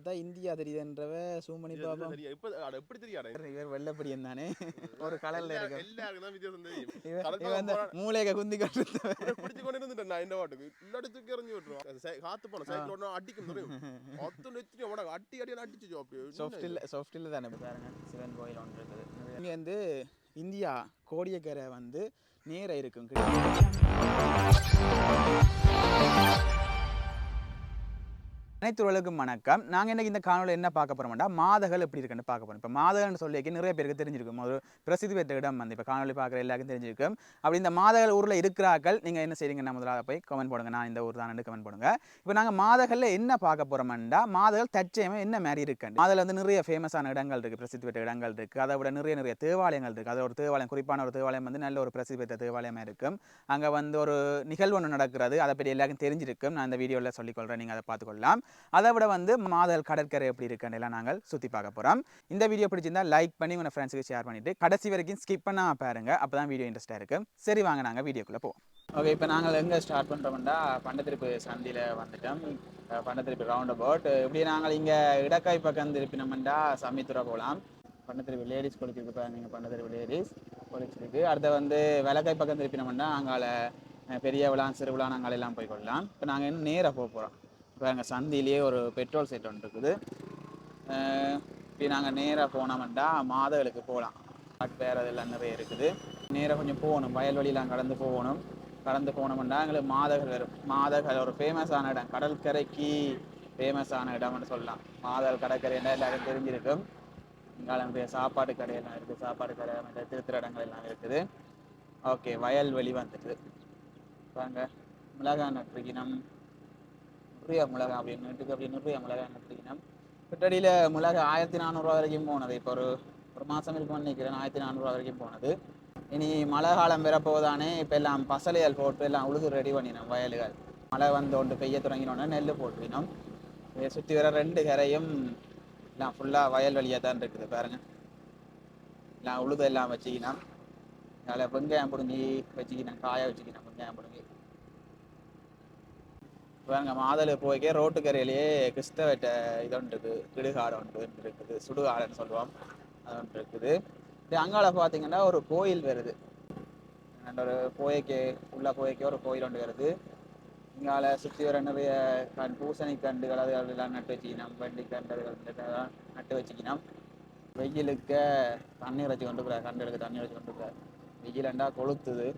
அதான் India தெரியுதுன்றவ zoom பண்ணி பார்ப்போம் தெரியும் இப்ப எப்படி தெரியாடா இவர் வெள்ளப்படியன் தானே. ஒரு கடல்ல இருக்கு எல்லாருக்கும் தான் வித்தியாசம் தெரியும். அந்த குந்தி கட்டு பிடிச்சு கொண்டு இருந்துட்டேன் நான் இந்த வாட்டுக்கு. இல்லாட்டி தூக்கி எறிஞ்சு சை- காத்து போன சைக்கிள் ஒன்று அடிக்கும் தெரியும். நெத்தி உடனே அட்டி அடி அடிச்சு அப்படியே சாஃப்ட் இல்லை சாஃப்ட் இல்லை தானே. பாருங்க சிவன் கோயில் ஒன்று இருக்குது. இங்கே வந்து இந்தியா கோடியக்கரை வந்து நேர இருக்கும். அனைத்து வணக்கம். நாங்கள் இன்னைக்கு இந்த காணொலியில் என்ன பார்க்க போகிறோம்னா மாதகள் எப்படி இருக்குன்னு பார்க்க போகிறோம் இப்போ மாதகள்னு சொல்லிக்க நிறைய பேருக்கு தெரிஞ்சிருக்கும். ஒரு பிரசித்தி பெற்ற இடம் வந்து இப்போ காணொலி பார்க்குற எல்லாருக்கும் தெரிஞ்சிருக்கும். அப்படி இந்த மாதகள் ஊரில் இருக்கிறார்கள். நீங்கள் என்ன செய்றீங்கன்னா முதலாக போய் கமெண்ட் போடுங்க. நான் இந்த ஊர் தான் கமெண்ட் போடுங்க. இப்போ நாங்கள் மாதகளில் என்ன பார்க்க போகிறோம்னா மாதகள் தற்சயமாக என்ன மாதிரி இருக்கு மாதல் வந்து நிறைய ஃபேமஸான இடங்கள் இருக்குது பிரசித்தி பெற்ற இடங்கள் இருக்குது அதை விட நிறைய நிறைய தேவாலயங்கள் இருக்குது அது ஒரு தேவாலயம் குறிப்பான ஒரு தேவாலயம் வந்து நல்ல ஒரு பிரசித்தி பெற்ற தேவாலயமாக இருக்கும். அங்கே வந்து ஒரு நிகழ்வு ஒன்று நடக்கிறது. அதை பற்றி எல்லாருக்கும் தெரிஞ்சிருக்கும். நான் இந்த வீடியோவில் சொல்லிக்கொள்கிறேன் நீங்கள் அதை பார்த்துக்கொள்ளலாம் அதை விட வந்து மாதல் கடற்கரை எப்படி இருக்குன்னு எல்லாம் நாங்கள் சுற்றி பார்க்க போகிறோம் இந்த வீடியோ பிடிச்சிருந்தா லைக் பண்ணி உங்கள் ஃப்ரெண்ட்ஸுக்கு ஷேர் பண்ணிட்டு கடைசி வரைக்கும் ஸ்கிப் பண்ணாம பாருங்க. அப்போ தான் வீடியோ இன்ட்ரெஸ்ட்டாக இருக்குது சரி வாங்க நாங்கள் வீடியோக்குள்ளே போவோம். ஓகே இப்போ நாங்கள் எங்கே ஸ்டார்ட் பண்ணுறோம்னா பண்டத்திருப்பு சந்தியில் வந்துட்டோம். பண்டத்திருப்பு ரவுண்ட் அபவுட் இப்படி நாங்கள் இங்கே இடக்காய் பக்கம் திருப்பினோம்னா சமயத்துறை போகலாம் பண்டத்திருப்பு லேடிஸ் குளிச்சிருக்கு பாருங்க நீங்கள் பண்டத்திருப்பு லேடிஸ் குளிச்சிருக்கு. அடுத்து வந்து விளக்காய் பக்கம் திருப்பினோம்னா அங்கால பெரிய விழா சிறு விழா நாங்கள் எல்லாம் போய் கொள்ளலாம். இப்போ நாங்கள் இன்னும் நேராக போக போகிறோம் இப்போ எங்கள் சந்தியிலேயே ஒரு பெட்ரோல் செட் ஒன்று இருக்குது. இப்போ நாங்கள் நேராக போனோம்டா மாதவளுக்கு போகலாம். காட்டு வேறு இதெல்லாம் நிறைய இருக்குது. நேராக கொஞ்சம் போகணும். வயல்வெளியெலாம் கடந்து போகணும். கடந்து போனோம்டா எங்களுக்கு மாதகர் வரும் ஒரு ஃபேமஸான இடம். கடற்கரைக்கு ஃபேமஸான இடம்னு சொல்லலாம். மாதல் கடற்கரைன்னா எல்லாரும் தெரிஞ்சிருக்கும். இங்கால நிறைய சாப்பாடு கடையெல்லாம் இருக்குது. சாப்பாடு கடை மற்ற திருத்திர இடங்கள் எல்லாம் இருக்குது. ஓகே வயல்வெளி வந்துட்டு. பாருங்க. மிளகா நட்டுருக்கினம் நிறைய மிளகாய் அப்படின்னு நட்டுக்கு அப்படி நிறைய மிளகாய் நட்டுருக்கினம் கிட்டடியில் மிளகாய் ஆயிரத்தி நானூறுரூவா வரைக்கும் போனது. இப்போ ஒரு ஒரு மாதம் இருக்கும்னு நினைக்கிறேன் ஆயிரத்தி நானூறுரூவா வரைக்கும் போனது. இனி மழை காலம் வரப்போதானே இப்போ எல்லாம் பசலையால் போட்டு எல்லாம் உழுது ரெடி பண்ணினோம் வயல்கள். மழை வந்து ஒன்று பெய்ய தொடங்கினோடனே நெல் போட்டுவினோம் இதை சுற்றி வர ரெண்டு கரையும் எல்லாம் ஃபுல்லாக வயல் வழியாக தான் இருக்குது பாருங்கள் எல்லாம் உழுது எல்லாம் வச்சுக்கினோம். அதில் வெங்காயம் பிடுங்கி வச்சுக்கினேன் காய வச்சுக்கினேன் வெங்காயம் பிடுங்கி. பாருங்க மாதளை போய்க்கே ரோட்டுக்கரையிலேயே கிறிஸ்தவட்ட இது ஒன்று இருக்குது கிடுகாடு ஒன்று இருக்குது சுடுகாடுன்னு சொல்லுவோம். அது ஒன்று இருக்குது. இது அங்கால பார்த்தீங்கன்னா ஒரு கோயில் வருது. ஒரு போய்க்கு உள்ள போய்க்கே ஒரு கோயில் ஒன்று வருது. இங்கால சுற்றி வர நிறைய கண் பூசணி கண்டுகள் அது எல்லாம் நட்டு வச்சுக்கணும் வண்டி கண்டுகள் அதெல்லாம் நட்டு வச்சுக்கணும் வெயிலுக்கு தண்ணீர் வச்சு கொண்டு போகிறார் கண்டுகளுக்கு தண்ணீர் வச்சு கொண்டு போகிறார் வெயிலண்டா கொளுத்துது.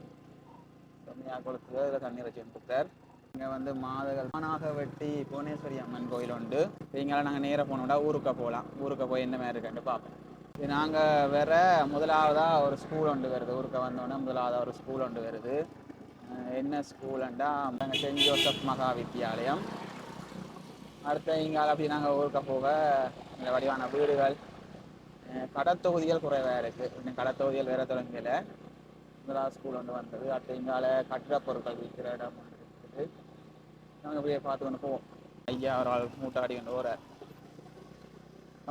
கம்மியாக கொளுத்துது அதில் தண்ணீர் வச்சு கொண்டு போகிறார் இங்கே வந்து மாதகள் மாநாகவெட்டி புவனேஸ்வரி அம்மன் கோயில் உண்டு. இவங்களாம் நாங்கள் நேராக போனோம்னா ஊருக்கு போகலாம் ஊருக்கு போய் என்ன மாதிரி இருக்குன்னு பார்ப்போம். இது நாங்கள் வேற முதலாவதாக ஒரு ஸ்கூல் ஒன்று வருது. ஊருக்கு வந்தோடனே முதலாவதாக ஒரு ஸ்கூல் ஒன்று வருது. என்ன ஸ்கூலுண்டா நாங்கள் சென்ட் ஜோசப் மகா வித்தியாலயம். அடுத்த இங்கால அப்படி நாங்கள் ஊருக்கு போக இந்த வடிவான வீடுகள். கடத்தொகுதிகள் குறைவாக இருக்குது இன்னும் கடத்தொகுதிகள் வேற தொடங்கல. முதலாவது ஸ்கூல் ஒன்று வந்தது. அடுத்த இங்கால கட்டிடப் பொருட்கள் விற்கிற இடம் இருக்குது. நாங்கள் அப்படியே பார்த்து கொண்டு போவோம் ஐயா ஒரு ஆள் மூட்டாடி கொண்டு போகிறார்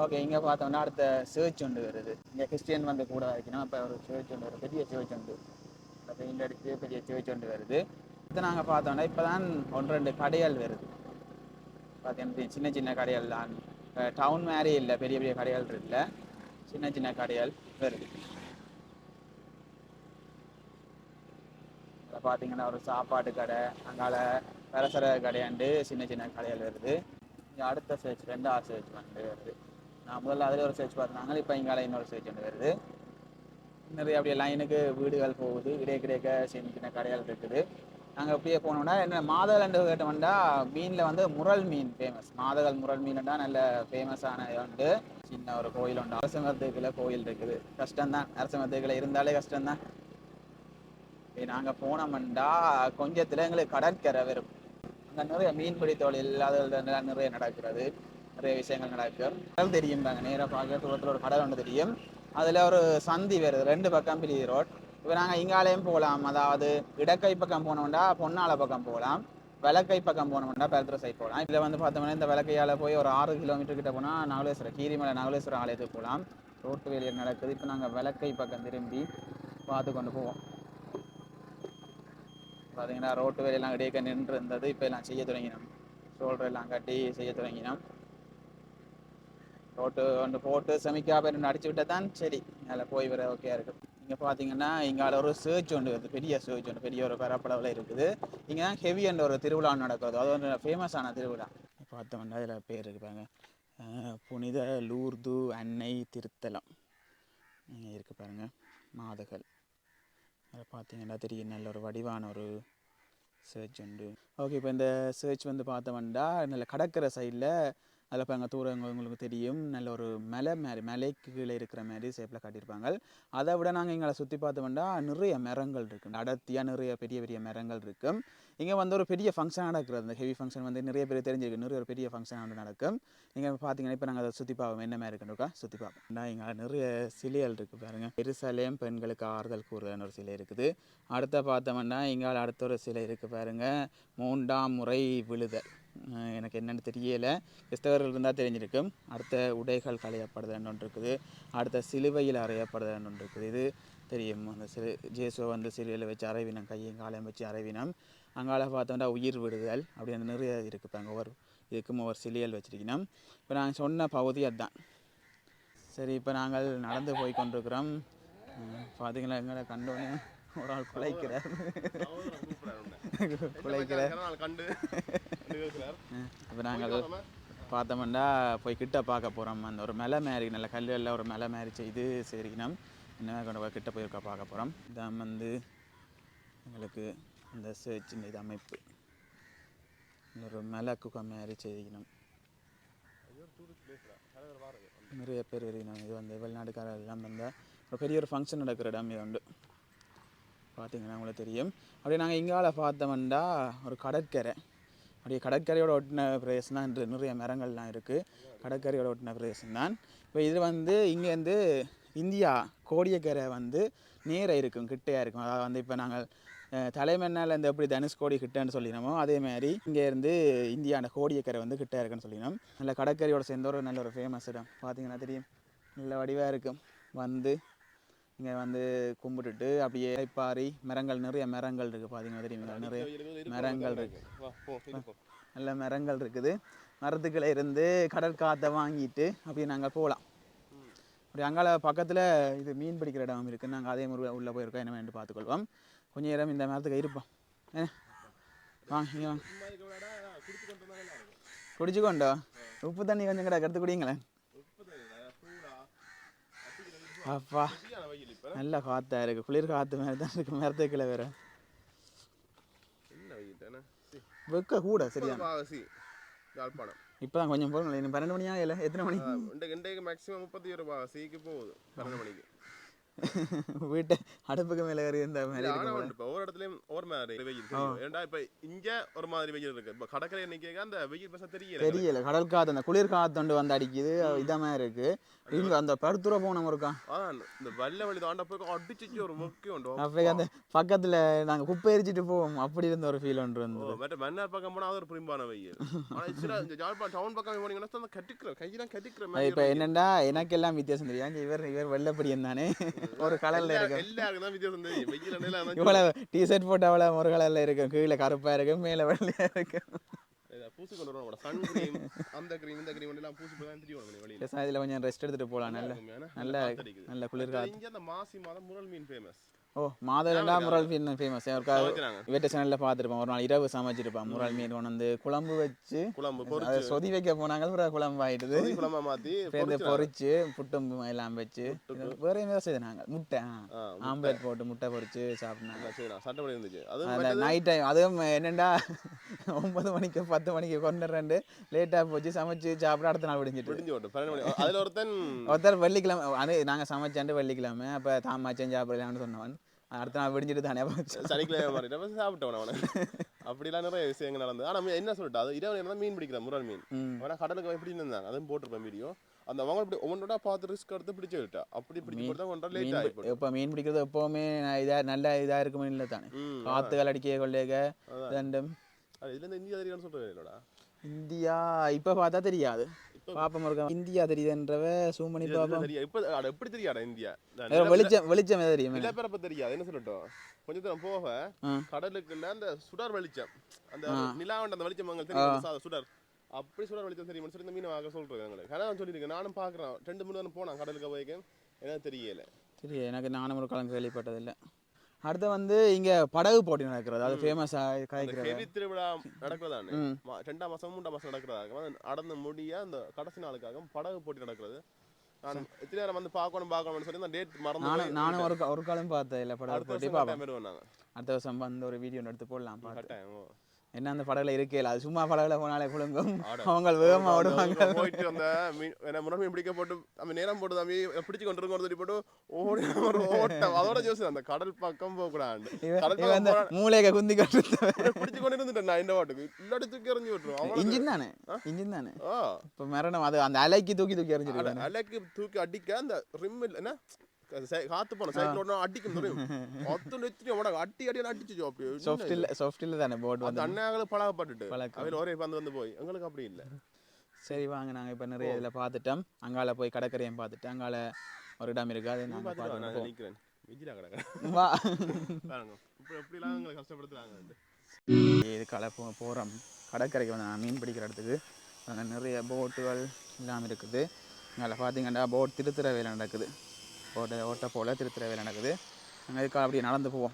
ஓகே இங்கே பார்த்தோம்னா அடுத்த சேர்ச் ஒன்று வருது. இங்கே கிறிஸ்டியன் வந்து கூட இருக்கணும். அப்போ ஒரு சேர்ச் ஒன்று வருது. பெரிய சேர்ச் ஒன்று அந்த பெயிண்ட் அடித்து பெரிய சேர்ச் ஒன்று வருது. இது நாங்கள் பார்த்தோம்னா இப்போ தான் ஒன்று ரெண்டு கடைகள் வருது. பார்த்தீங்கன்னா சின்ன சின்ன கடைகள் தான். டவுன் மாதிரி இல்லை. பெரிய பெரிய கடைகள் இல்லை. சின்ன சின்ன கடைகள் வருது. பார்த்தீங்கன்னா ஒரு சாப்பாட்டு கடை அங்கால பலசர கடையாண்டு சின்ன சின்ன கடைகள் வருது. இங்கே அடுத்த சர்ச் ரெண்டாவது சர்ச் வந்து வருது. நான் முதல்ல அதில் ஒரு சர்ச் பார்த்தாங்க இப்போ இங்கால இன்னொரு சர்ச் ஒன்று வருது. நிறைய அப்படியே லைனுக்கு வீடுகள் போகுது இடையே கிடைக்க சின்ன சின்ன கடைகள் இருக்குது. நாங்கள் அப்படியே போனோம்னா என்ன மாதகல் கேட்டோம்னா மீனில் வந்து முரல் மீன் ஃபேமஸ் மாதகல் முரல் மீன்டா நல்ல ஃபேமஸான உண்டு. சின்ன ஒரு கோயில் உண்டு. அரசமரத்துக்குள்ள கோயில் இருக்குது. கஷ்டம்தான். அரசமரத்துக்குள்ள இருந்தாலே கஷ்டம்தான். நாங்கள் போனோம்னா கொஞ்சத்தில் எங்களுக்கு கடற்கரை வரும் அங்கே நிறைய மீன்பிடி தொழில் அதில் நிறைய நடக்கிறது. நிறைய விஷயங்கள் நடக்கும் கடல் தெரியும் தாங்க நேராக பார்க்க தூரத்தில் ஒரு கடல் ஒன்று தெரியும். அதில் ஒரு சந்தி வருது ரெண்டு பக்கம் பிரி ரோட். இப்போ நாங்கள் இங்காலையும் போகலாம் அதாவது இடக்கை பக்கம் போனோம்னா பொன்னால பக்கம் போகலாம் விளக்கை பக்கம் போனோம்னா பெருத்துற சைட் போகலாம் இதில் வந்து பார்த்தோம்னா இந்த விளக்கையால் போய் ஒரு ஆறு கிலோமீட்டர் கிட்ட போனால் நாகலேஸ்வரம் கீரிமலை நாகலேஸ்வரம் ஆலயத்துக்கு போகலாம் ரோட்டு வேலையில் நடக்குது. இப்போ நாங்கள் விளக்கை பக்கம் திரும்பி பார்த்து கொண்டு போவோம். பார்த்தீங்கன்னா ரோட்டு வேலையெல்லாம் இடையே நின்று இருந்தது. இப்போ எல்லாம் செய்ய தொடங்கினோம். ஷோல்டர் எல்லாம் கட்டி செய்ய தொடங்கினோம். ரோட்டு ஒன்று போட்டு செமிக்காக அடிச்சு விட்டால் தான் சரி. அதில் போய் வர ஓகே இருக்கும். இங்கே பார்த்தீங்கன்னா இங்கே ஒரு சேர்ச் ஒன்று இருக்குது பெரிய சேர்ச் ஒன்று பெரிய ஒரு பரப்பளவில் இருக்குது. இங்கே தான் ஹெவி என்ற ஒரு திருவிழா நடக்கிறது அது ஒரு ஃபேமஸான திருவிழா. பார்த்தோம்னா அதில் பேர் இருப்பாங்க புனித லூர்து அன்னை திருத்தலம். இங்கே இருக்கு பாருங்கள் மாதகள் அதை பார்த்தீங்கன்னா தெரியும். நல்ல ஒரு வடிவான ஒரு சர்ச் உண்டு. ஓகே இப்போ இந்த சர்ச் வந்து பார்த்தோம்னா நல்ல கடற்கரை சைடில் அதில் இப்போ அங்கே தூரம் உங்களுக்கு தெரியும். நல்ல ஒரு மலை மாதிரி மலைக்கு கீழே இருக்கிற மாதிரி ஷேப்பில் காட்டியிருப்பாங்க. அதை விட நாங்கள் எங்களை சுற்றி பார்த்தோம்னா நிறைய மரங்கள் இருக்குது அடர்த்தியாக நிறைய பெரிய பெரிய மரங்கள் இருக்குது இங்கே வந்து ஒரு பெரிய ஃபங்க்ஷன் நடக்கிறது. அந்த ஹெவி ஃபங்க்ஷன் வந்து நிறைய பேர் தெரிஞ்சிருக்கு நிறைய ஒரு பெரிய ஃபங்க்ஷன் வந்து நடக்கும். நீங்கள் பார்த்தீங்கன்னா இப்போ நாங்கள் அதை சுற்றி பார்ப்போம். என்ன மாதிரி இருக்குன்னு சுற்றி பார்ப்போம். நான் இங்கே நிறைய சிலைகள் இருக்குது பாருங்கள் எருசலேம் பெண்களுக்கு ஆறுதல் கூறுதல்னு ஒரு சிலை இருக்குது. அடுத்த பார்த்தோம்னா இங்கே அடுத்த ஒரு சிலை இருக்குது பாருங்கள் மூன்றாம் முறை விழுதல். எனக்கு என்னென்னு தெரியலை. கிறிஸ்தவர்கள் இருந்தால் தெரிஞ்சிருக்கும். அடுத்த உடைகள் களையப்படுதல் ஒன்று இருக்குது. அடுத்த சிலுவையில் அறையப்படுதல் ஒன்று இருக்குது. இது தெரியும். அந்த சிறு ஜேசுவை வந்து சிலுவையில் வச்சு அரைவினம் கையும் காலையும் வச்சு அரைவினம். அங்கால பார்த்தோம்னா உயிர் விடுதல் அப்படின்னு நிறைய இருக்குது இப்போ அங்கே ஒவ்வொரு இதுக்கும் ஒவ்வொரு சிலைகள் வச்சிருக்கணும் இப்போ நாங்கள் சொன்ன பகுதி அதுதான். சரி இப்போ நாங்கள் நடந்து போய் கொண்டிருக்கிறோம். பார்த்தீங்களா எங்களை கண்டோன்னே ஒரு ஆள் குலைக்கிறார். குலைக்கிறார். கண்டு இப்போ நாங்கள் பார்த்தோம்னா போய் கிட்ட பார்க்க போகிறோம் அந்த ஒரு மலை மாதிரி நல்ல கல்லில் ஒரு மலை மாதிரி செய்து சரிக்கணும் என்ன கொண்டு போய் கிட்ட போயிருக்கா பார்க்க போகிறோம் இதான் வந்து எங்களுக்கு இந்த சேர்ச்சின் இது அமைப்பு. ஒரு மலை குகை மாதிரி செய்யணும். நிறைய பேர் வருகிறோம் இது வந்து வெளிநாட்டுக்காரர் எல்லாம் வந்து ஒரு பெரிய ஒரு ஃபங்க்ஷன் நடக்கிற இடம் இது உண்டு. பார்த்தீங்கன்னா உங்களுக்கு தெரியும். அப்படியே நாங்கள் இங்கால பார்த்தோம்னா ஒரு கடற்கரை. அப்படியே கடற்கரையோட ஒட்டின பிரதேசம் தான் நிறைய மரங்கள்லாம் இருக்குது கடற்கரையோட ஒட்டின பிரதேசம் தான். இப்போ இது வந்து இங்கேருந்து இந்தியா கோடியக்கரை வந்து நேராக இருக்கும் கிட்டையாக இருக்கும். அதாவது வந்து இப்போ நாங்கள் தலைமன்னால இருந்து எப்படி தனுஷ்கோடி கிட்டன்னு சொல்லினோமோ அதே மாதிரி இங்கேருந்து இந்தியாண்ட கோடியக்கரை வந்து கிட்ட இருக்குன்னு சொல்லினோம். நல்ல கடற்கரையோட சேர்ந்த ஒரு நல்ல ஒரு ஃபேமஸ் இடம். பார்த்தீங்கன்னா தெரியும். நல்ல வடிவாக இருக்கும். வந்து இங்கே வந்து கும்பிட்டுட்டு அப்படியே பாரி மரங்கள் நிறைய மரங்கள் இருக்குது பார்த்தீங்கன்னா தெரியுங்களா நிறைய மரங்கள் இருக்கு. நல்ல மரங்கள் இருக்குது. மரத்துக்குள்ள இருந்து கடல் காற்றை வாங்கிட்டு அப்படியே நாங்கள் போகலாம் அப்படி அங்கால பக்கத்தில் இது மீன் பிடிக்கிற இடம் இருக்குது நாங்கள் அதே மாதிரி உள்ளே போயிருக்கோம். என்ன வேண்டு பார்த்துக்கொள்வோம். கொஞ்ச நேரம் இந்த மரத்துக்கு இருப்போம். என்ன வாங்க இங்க வாங்க. குடிச்சுக்கோண்டோ? உப்பு தண்ணி கொஞ்சம் கிடக்கு எடுத்து குடிங்களேன். அப்பா நல்ல காத்தா இருக்கு. குளிர் காத்து மாதிரி தான் இருக்குது மரத்துக்குள்ள வேற. வெக்க கூட சரியா. பாகசி யாழ்ப்பாணம் இப்போ கொஞ்சம் போகணும் இன்னும் பன்னெண்டு மணி ஆகல எத்தனை மணி? இன்றைக்கு இன்றைக்கு மேக்ஸிமம் முப்பத்தி ஒரு பாகசிக்கு போகுது. பன்னெண்டு மணிக்கு. வீட்டை அடுப்புக்கு மேலே இந்த மாதிரி ஒவ்வொரு இடத்துலயும் ஒவ்வொரு மாதிரி வெயில் ஏன்டா இப்போ இங்க ஒரு மாதிரி வெயில் இருக்கு. இப்போ கடற்கரை நிக்க அந்த வெயில் பசங்க தெரியல. தெரியல. கடல் காற்று அந்த குளிர் காத்தொண்டு வந்து அடிக்குது. இதமாக இருக்கு. இங்க அந்த படுத்துற போனோம் இருக்கா இந்த வெள்ள வழி தாண்ட போய் அடிச்சிச்சு ஒரு முக்கியம் உண்டு. அப்போ. அந்த பக்கத்துல நாங்க குப்பை எரிச்சிட்டு போவோம். அப்படி இருந்த ஒரு ஃபீல் ஒன்று இருந்தது. மற்ற மன்னார் பக்கம் போனா அது ஒரு புரிம்பான வெயில். ஆனா ஜாழ்ப்பாணம் டவுன் பக்கம் போனீங்கன்னா அந்த கட்டிக்கிற கையெல்லாம் கட்டிக்கிற அது மாதிரி இப்போ என்னண்டா எனக்கெல்லாம் வித்தியாசம் தெரியும் ஏன் இவர் இவர் வெள்ளப்படியன் தானே. ஒரு கலர்ல இருக்கு எல்லாருக்கும் வித்தியாசம் தெரியும். வெயில் இவ்வளவு டிஷர்ட் போட்டு அவ்வளோ ஒரு கலர்ல இருக்கும். கீழே கருப்பா இருக்கும் மேலே வெள்ளையா இருக்கும். பூசி கொண்டு சன் கிரீம் அந்த கிரீம் இந்த கிரீம் எல்லாம் பூசி போய் தான் தெரியும் வெளியில. பேசாம இதுல கொஞ்சம் ரெஸ்ட் எடுத்துட்டு போலாம். நல்ல நல்ல. நல்ல குளிர் அடுத்தது இங்க அந்த மாசி மாதம் முரல் மீன் ஃபேமஸ் ஓ மாதவரண்டா முரல் மீன் ஃபேமஸ் இவற்றை சேனலில் பார்த்துருப்போம். ஒரு நாள் இரவு சமைச்சிருப்பான். முரல் மீன் கொண்டு வந்து குழம்பு வச்சு குழம்பு சொதி வைக்க போனாங்க. அப்புறம் குழம்பு ஆயிடுது குழம்பா பொரிச்சு பொரிச்சு புட்டும் எல்லாம் வச்சு. வேற என்ன செய்து நாங்கள் முட்டை. ஆம்லெட் போட்டு முட்டை சாப்பிட்டாங்க. இருந்துச்சு. அது அந்த நைட் டைம் அதுவும் என்னண்டா? ஒன்பது மணிக்கு பத்து மணிக்கு கொண்டு ரெண்டு லேட்டாக போச்சு. சமைச்சு சாப்பிட அடுத்த நாள் விடிஞ்சிட்டு. அதுல ஒருத்தன் ஒருத்தர் வெள்ளிக்கிழமை அது நாங்கள் சமைச்சாண்டு வெள்ளிக்கிழமை. அப்போ தாமாச்சேன் சாப்பிடலாம்னு சொன்னவன். அடுத்த நாள் விடிஞ்சிட்டு தானே சனிக்கிழமை மாறிட்டு அப்ப சாப்பிட்டவன் அவனை. அப்படிலாம் நிறைய விஷயங்கள் நடந்தது. ஆனா மீ- என்ன சொல்லிட்டு அது இரவு நேரம் தான் மீன் பிடிக்கிறான் முரல் மீன். அவனா கடலுக்கு எப்படி இருந்தாங்க அதுவும் போட்டிருப்பேன் வீடியோ அந்த அவங்க இப்படி ஒவ்வொன்றா பார்த்து ரிஸ்க் எடுத்து பிடிச்சு விட்டா அப்படி பிடிச்சு போட்டு ஒன்றரை லேட் மீன் ஆகி இப்போ மீன் பிடிக்கிறது எப்போவுமே இதாக நல்ல இதாக இருக்குமே இல்லை தானே. காற்றுகள் அடிக்க கொள்ளைக. ரெண்டும். இதுல இருந்து இந்தியா தெரியும்னு சொல்றேன் இல்லடா இந்தியா இப்போ பார்த்தா தெரியாது. பாப்போம். இருக்க இந்தியா தெரியுதுன்றவ zoom பண்ணி பார்ப்போம் தெரியாது? இப்ப எப்படி தெரியாடா இந்தியா? வெளிச்சம் வெளிச்சம் தெரியும்? நிலப்பரப்பு தெரியாது. என்ன சொல்லட்டும்? கொஞ்ச தூரம் போக. கடலுக்குள்ள அந்த சுடர் வெளிச்சம். அந்த நிலாவண்ட அந்த வெளிச்சம் அங்க தெரியும்? சுடர். அப்படி சொல்ல வெளிச்சம் தெரியுமா சொல்லி இந்த மீனை வாங்க சொல்றேன் எங்களுக்கு. நான் சொல்லியிருக்கேன் நானும் பார்க்குறேன் ரெண்டு மூணு தானே போனேன் கடலுக்கு போயிருக்கேன் எனக்கு தெரியல. சரி எனக்கு நானும் ஒரு காலம் கேள்விப்பட்டதில்லை அடுத்து வந்து இங்கே படகு போட்டி நடக்கிறது. அது ஃபேமஸாக அந்த கலைக்கிறது திருவிழா நடக்கிறதானே? ரெண்டாம் மாசம் மூன்றாம் மாசம் நடக்கிறதாக. நடந்து முடிய அந்த கடைசி நாளுக்காக படகு போட்டி நடக்கிறது. நான் எத்தனை நேரம் வந்து பார்க்கணும் பார்க்கணும்னு சொல்லி அந்த டேட் மறந்து நானும் நானும் ஒரு ஒரு காலம் பார்த்தேன் இல்லை படகு அடுத்த போட்டி. வருஷம் அடுத்த வருஷம் வந்து ஒரு வீடியோ எடுத்து போடலாம் பார்த்து. கட்டாயம் ஓ. என்ன அந்த படகுல இருக்கே அது சும்மா படகுல போனாலே குழுங்கும் ஆட. அவங்க அந்த ஓடுவாங்க. போயிட்டு அந்த என்ன முறை மீன் பிடிக்க போட்டு நம்ம நேரம் போட்டு தம்பி பிடிச்சு கொண்டு இருக்கோம் சொல்லி போட்டு ஓடி ஒரு ஓட்டம். அதோட ஜோசி அந்த கடல் பக்கம் போக கூடாது. மூளையை குந்தி கட்டு பிடிச்சு கொண்டு இருந்துட்டேன் நான் இந்த வாட்டுக்கு. இல்லாட்டி தூக்கி எறிஞ்சு அவங்களுக்கு- இன்ஜின் தானே? இன்ஜின் தானே? இப்போ மரணம் அது அந்த அலைக்கு தூக்கி தூக்கி எறிஞ்சிருக்கு அல- அலைக்கு தூக்கி அடிக்க அந்த ரிம் என்ன? காத்து சைக்கிள் ஒன்று அடிக்கும் தெரியும் அத்து நெத்திரி உடனே அட்டி அடி அடிச்சு அப்படி. இல்லை தானே போட் அந்த வந்து? அண்ணாங்களுக்கு பழகப்பட்டுட்டு. அவையில் ஒரே பந்து வந்து போய். எங்களுக்கு அப்படி இல்லை. சரி வாங்க. நாங்கள் இப்போ நிறைய இதில் பார்த்துட்டோம். அங்கால போய் கடற்கரையும் பார்த்துட்டு அங்கால ஒரு இடம் இருக்குது அதை நாங்கள் பார்த்துட்டு. நிற்கிறேன் வெஜிலா கிடக்கிறேன் வா. இப்போ எப்படிலாம் எங்களை கஷ்டப்படுத்துறாங்க இது கலை போ போகிறோம் கடற்கரைக்கு வந்து நான் மீன் பிடிக்கிற இடத்துக்கு. அங்கே நிறைய போட்டுகள் எல்லாம் இருக்குது. அங்கே பார்த்தீங்கன்னா போட் திருத்துற வேலை நடக்குது. ஓட்ட ஓட்ட போல் திருத்துற நடக்குது. அங்கே இருக்கா அப்படியே நடந்து போவோம்.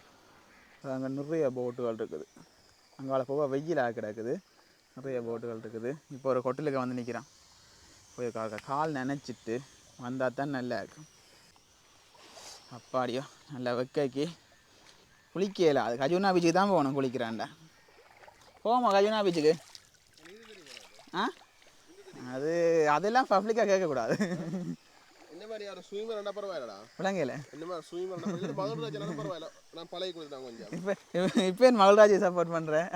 அங்கே நிறைய போட்டுகள் இருக்குது. அங்கால போக வெயிலாக கிடக்குது. நிறைய போட்டுகள் இருக்குது. இப்போ ஒரு கொட்டிலுக்கு வந்து நிற்கிறான் போய் கா- கால் நினச்சிட்டு வந்தால் தான் நல்லா இருக்கும். அப்பாடியோ நல்லா வெக்கைக்கு குளிக்கல அது கஜுனா பீச்சுக்கு தான் போகணும் குளிக்கிறான்டா. போமா கஜுனா பீச்சுக்கு ஆ? அது அதெல்லாம் பப்ளிக்காக கேட்கக்கூடாது. விளங்கல இப்போ இப்போ என் மகள்ராஜை சப்போர்ட் பண்ணுறேன்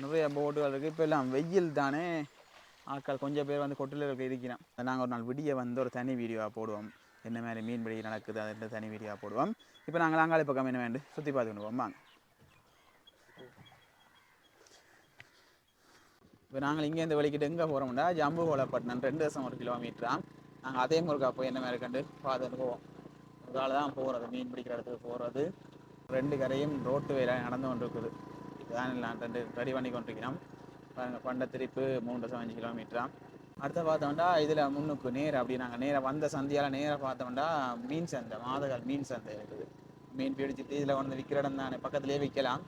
நிறைய போட்டுகள் இருக்குது இப்போ எல்லாம் வெயில் தானே ஆட்கள் கொஞ்சம் பேர் வந்து கொட்டில் இருக்க இருக்கிறோம் நாங்கள் ஒரு நாள் விடிய வந்து ஒரு தனி வீடியோவாக போடுவோம் என்ன மாதிரி மீன் பிடி நடக்குது அது தனி வீடியோவாக போடுவோம் இப்போ நாங்கள் அங்காளி பக்கம் என்ன வேண்டு சுற்றி பார்த்துக்கொண்டு போவோம் வாங்க இப்போ நாங்கள் இங்கேருந்து வெளிக்கிட்டு எங்கே போகிறோம்னா ஜம்பு கோலப்பட்டினம் ரெண்டு வருஷம் ஒரு கிலோமீட்டராக நாங்கள் அதே முருகா போய் என்ன மாதிரி கண்டு பார்த்துட்டு போவோம். முருகால தான் போகிறது மீன் பிடிக்கிற இடத்துக்கு போகிறது ரெண்டு கரையும் ரோட்டு வேலை நடந்து கொண்டு இருக்குது இதுதான் எல்லாம் ரெண்டு ரெடி பண்ணி கொண்டிருக்கிறோம். பாருங்கள் பண்ட திருப்பு மூன்று வருஷம் அஞ்சு கிலோமீட்டராக அடுத்த பார்த்தோம்டா இதில் முன்னுக்கு நேர் அப்படி நாங்கள் நேராக வந்த சந்தியால் நேராக பார்த்தோம்டா மீன் சந்தை மாதகால் மீன் சந்தை இருக்குது. மீன் பிடிச்சிட்டு இதில் கொண்டு விற்கிற இடம் தானே பக்கத்துலேயே விற்கலாம்.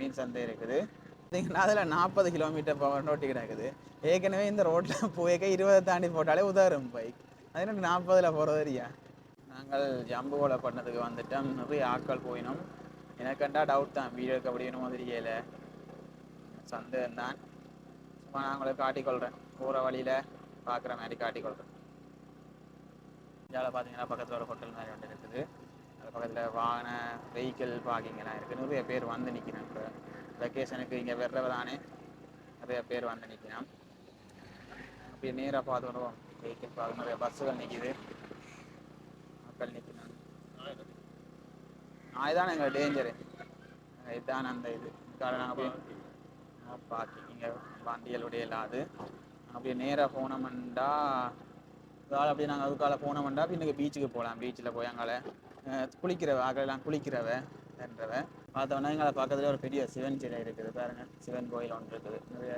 மீன் சந்தை இருக்குது. பார்த்தீங்கன்னா அதில் நாற்பது கிலோமீட்டர் பவர் ரோட்டு கிடக்குது. ஏற்கனவே இந்த ரோட்டில் போய்க்க இருபதை தாண்டி போட்டாலே உதாரும் பைக் அது எனக்கு நாற்பதில் போகிறது இல்லையா? நாங்கள் ஜம்புகோலை பண்ணதுக்கு வந்துட்டோம். நிறைய ஆட்கள் போயினோம். எனக்கண்டா டவுட் தான். வீடியோ எடுக்க முடியணுமோ தெரியல. சந்தேகம் தான். சும்மா நான் உங்களை காட்டிக்கொள்கிறேன் போகிற வழியில் பார்க்குற மாதிரி காட்டிக்கொள்கிறேன் இதில் பார்த்தீங்கன்னா பக்கத்தில் ஒரு ஹோட்டல் மாதிரி ஒன்று இருக்குது. அது பக்கத்தில் வாகன வெஹிக்கிள் பார்க்கிங்லாம் இருக்குது நிறைய பேர் வந்து நிற்கிறேன் இப்போ வெக்கேஷனுக்கு இங்கே வர்றவதானே நிறைய பேர் வந்து நிற்கிறான் அப்படியே நேராக பார்த்து வருவோம் வெஹிக்கிள் பார்க்க நிறைய பஸ்ஸுகள் நிற்கிது மக்கள் நிற்கிறாங்க அதுதான் எங்கள் டேஞ்சரு இதுதான் அந்த இது. இதுக்காக நாங்கள் போய் பார்க்கிங் இங்கே வண்டிகளுடைய இல்லாது அப்படியே நேராக போனோம்டா அதால் அப்படியே நாங்கள் அதுக்கால போனோம்டா பின்னுக்கு பீச்சுக்கு போகலாம். பீச்சில் போய் அங்கால குளிக்கிறவ அகலாம் குளிக்கிறவ என்றவ பார்த்தோன்னா எங்களை பக்கத்தில் ஒரு பெரிய சிவன் சிலை இருக்குது. பாருங்க. சிவன் கோயில் ஒன்று இருக்குது. நிறைய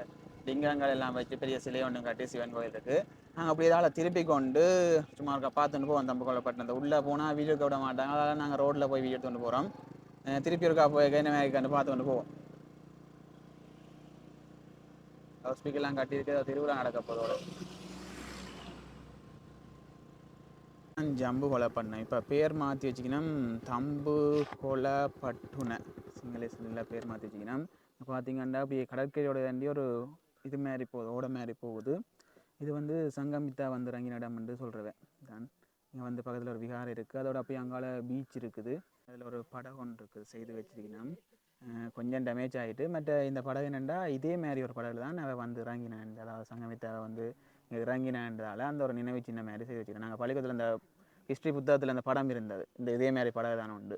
லிங்கங்கள் எல்லாம் வச்சு பெரிய சிலை ஒன்று கட்டி சிவன் கோயில் இருக்குது நாங்கள் அப்படி இதால் திருப்பி கொண்டு சும்மா இருக்க பார்த்துட்டு போவோம். தம்புக்கொள்ளப்பட்டினது உள்ளே போனால் வீடியோ எடுக்க விட மாட்டாங்க. அதனால் நாங்கள் ரோட்டில் போய் வீடியோ எடுத்துகிட்டு போகிறோம் திருப்பி இருக்கா போய் கைன மாதிரி கண்டு பார்த்து கொண்டு போவோம். ஸ்பீக்கர்லாம் கட்டியிருக்கு. திருவிழா நடக்க போதோட ஜம்பு கொலை பண்ணேன். இப்போ பேர் மாற்றி வச்சுக்கணும் தம்பு கொலை பட்டுனை. சிங்களேஷனில் பேர் மாற்றி வச்சுக்கணும் இப்போ பார்த்தீங்கன்னா அப்படியே கடற்கரையோட தாண்டி ஒரு இது மாதிரி போகுது ஓட மாதிரி போகுது. இது வந்து சங்கமித்தா வந்து ரங்கின இடம் என்று சொல்கிறவன் தான். இங்கே வந்து பக்கத்தில் ஒரு விகாரம் இருக்குது அதோட அப்படியே அங்கால பீச் இருக்குது. அதில் ஒரு படகு ஒன்று இருக்குது. செய்து வச்சிருக்கணும் கொஞ்சம் டேமேஜ் ஆகிட்டு மற்ற இந்த படகு என்னென்னா இதே மாதிரி ஒரு படகுல தான் அவள் வந்து இறங்கினேன். அதாவது சங்கமித்தாவை வந்து இங்கே இறங்கினன்றதால அந்த ஒரு நினைவு சின்ன மாதிரி செய்து வச்சுருக்கேன் நாங்கள் பள்ளிக்கூடத்தில் இந்த ஹிஸ்ட்ரி புத்தகத்தில் அந்த படம் இருந்தது. இந்த இதே மாதிரி படகு தான் உண்டு.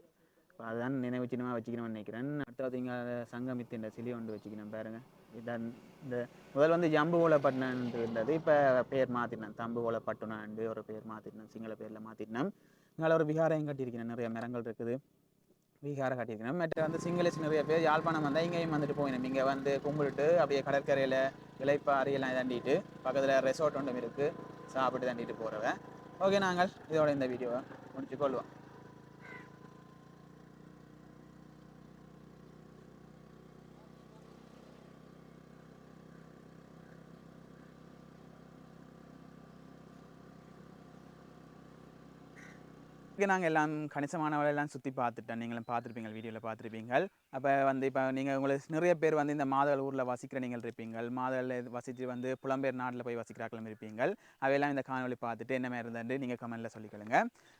இப்போ அதுதான் நினைவு சின்னமாக வச்சுக்கணும்னு நினைக்கிறேன். அடுத்தது இங்கே சங்கமித்தின் சிலி ஒன்று வச்சுக்கணும் பாருங்கள் இதான் இந்த முதல் வந்து ஜம்பு ஓலப்பட்டினம் இருந்தது. இப்போ பேர் மாற்றினேன் தம்பு ஓலப்பட்டுனாண்டு ஒரு பேர் மாற்றினேன் சிங்கள பேரில் மாற்றினேன் இங்கே ஒரு விகாரையும் கட்டியிருக்கிறேன். நிறைய மரங்கள் இருக்குது. பீகாரை கட்டியிருக்கணும் மற்ற வந்து சிங்களஸ் நிறைய பேர் யாழ்ப்பாணம் வந்தால் இங்கேயும் வந்துட்டு போயிடும் இங்கே வந்து கும்பிட்டுட்டு அப்படியே கடற்கரையில் இலைப்பாரி தாண்டிட்டு பக்கத்தில் ரெசார்ட் ஒன்றும் இருக்குது சாப்பிட்டு தாண்டிட்டு போகிறவன் ஓகே நாங்கள் இதோட இந்த வீடியோவை முடிச்சு இங்கே நாங்கள் எல்லாம் கணிசமானவளை எல்லாம் சுற்றி பார்த்துட்டோம். நீங்களும் பார்த்துருப்பீங்க வீடியோவில் பார்த்துருப்பீங்க அப்போ வந்து இப்போ நீங்கள் உங்களுக்கு நிறைய பேர் வந்து இந்த மாதவல் ஊரில் வசிக்கிற நீங்கள் இருப்பீங்க மாதவல் வசித்து வந்து புலம்பெயர் நாட்டில் போய் வசிக்கிறாக்களும் இருப்பீங்க அவையெல்லாம் இந்த காணொளி பார்த்துட்டு என்ன மாதிரி இருந்தாண்டு நீங்கள் கமெண்ட்டில் சொல்லிக்கொள்ளுங்க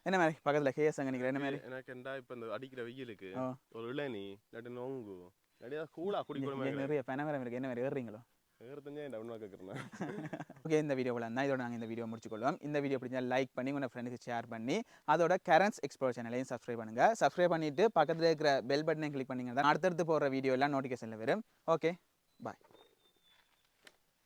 என்ன மாதிரி பக்கத்தில் கேசங்க நீங்கள் என்ன மாதிரி? எனக்கு என்ன இப்ப இந்த அடிக்கிற வெயிலுக்கு. ஒரு இளநீ இல்லாட்டி நோங்கு இல்லாட்டி கூலா குடிக்கணும் நிறைய பனமரம் இருக்குது என்ன மாதிரி ஏறுறீங்களோ? ஓகே இந்த வீடியோவில் இருந்தால் இதோட நாங்கள் இந்த வீடியோ முடிச்சுக்கொள்வோம். இந்த வீடியோ பிடிச்சா லைக் பண்ணி உங்கள் ஃப்ரெண்டுக்கு ஷேர் பண்ணி அதோட கரண்ட்ஸ் எக்ஸ்ப்ளோர் சேனலையும் சப்ஸ்கிரைப் பண்ணுங்கள் சப்ஸ்கிரைப் பண்ணிவிட்டு பக்கத்தில் இருக்கிற பெல் பட்டனை கிளிக் பண்ணிங்கன்னா அடுத்தடுத்து போகிற வீடியோ எல்லாம் நோட்டிஃபிகேஷனில் வரும். Okay bye